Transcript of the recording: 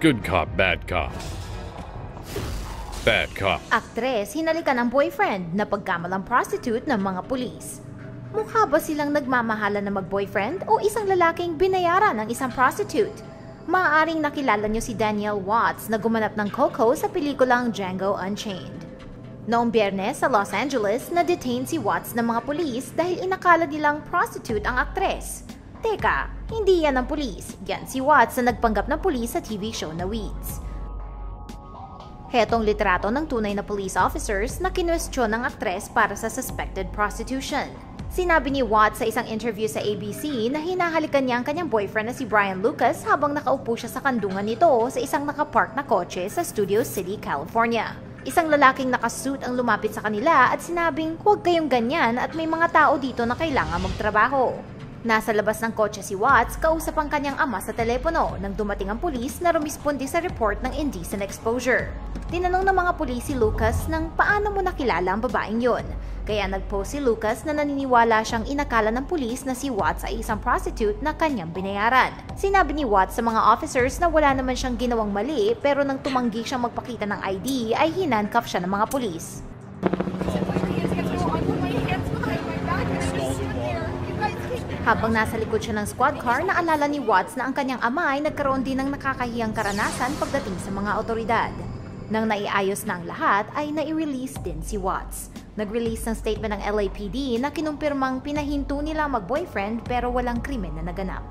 Good cop, bad cop. Bad cop. Aktres, hinalikan ang boyfriend na pagkamalang prostitute ng mga pulis. Mukha ba silang nagmamahalan na mag-boyfriend o isang lalaking binayaran ng isang prostitute? Maaaring nakilala niyo si Daniel Watts na gumanap ng Coco sa pelikulang Django Unchained. Noong biyernes sa Los Angeles, na-detain si Watts ng mga pulis dahil inakala nilang prostitute ang aktres. Teka, hindi yan ang pulis. Yan si Watts na nagpanggap ng pulis sa TV show na Weeds. Hetong litrato ng tunay na police officers na kinwestiyon ng aktres para sa suspected prostitution. Sinabi ni Watts sa isang interview sa ABC na hinahalikan niya ang kanyang boyfriend na si Brian Lucas habang nakaupo siya sa kandungan nito sa isang nakapark na kotse sa Studio City, California. Isang lalaking nakasuit ang lumapit sa kanila at sinabing huwag kayong ganyan at may mga tao dito na kailangan magtrabaho. Nasa labas ng kotse si Watts, kausap ang kanyang ama sa telepono nang dumating ang pulis na rumispondi sa report ng indecent exposure. Tinanong ng mga pulis si Lucas ng paano mo nakilala ang babaeng yon. Kaya nagpost si Lucas na naniniwala siyang inakala ng pulis na si Watts ay isang prostitute na kanyang binayaran. Sinabi ni Watts sa mga officers na wala naman siyang ginawang mali pero nang tumanggi siyang magpakita ng ID ay hinandcuff siya ng mga pulis. Habang nasa likod siya ng squad car, naalala ni Watts na ang kanyang ama ay nagkaroon din ng nakakahiyang karanasan pagdating sa mga otoridad. Nang naiayos na ang lahat, ay nai-release din si Watts. Nag-release ng statement ng LAPD na kinumpirmang pinahinto nila mag-boyfriend pero walang krimen na naganap.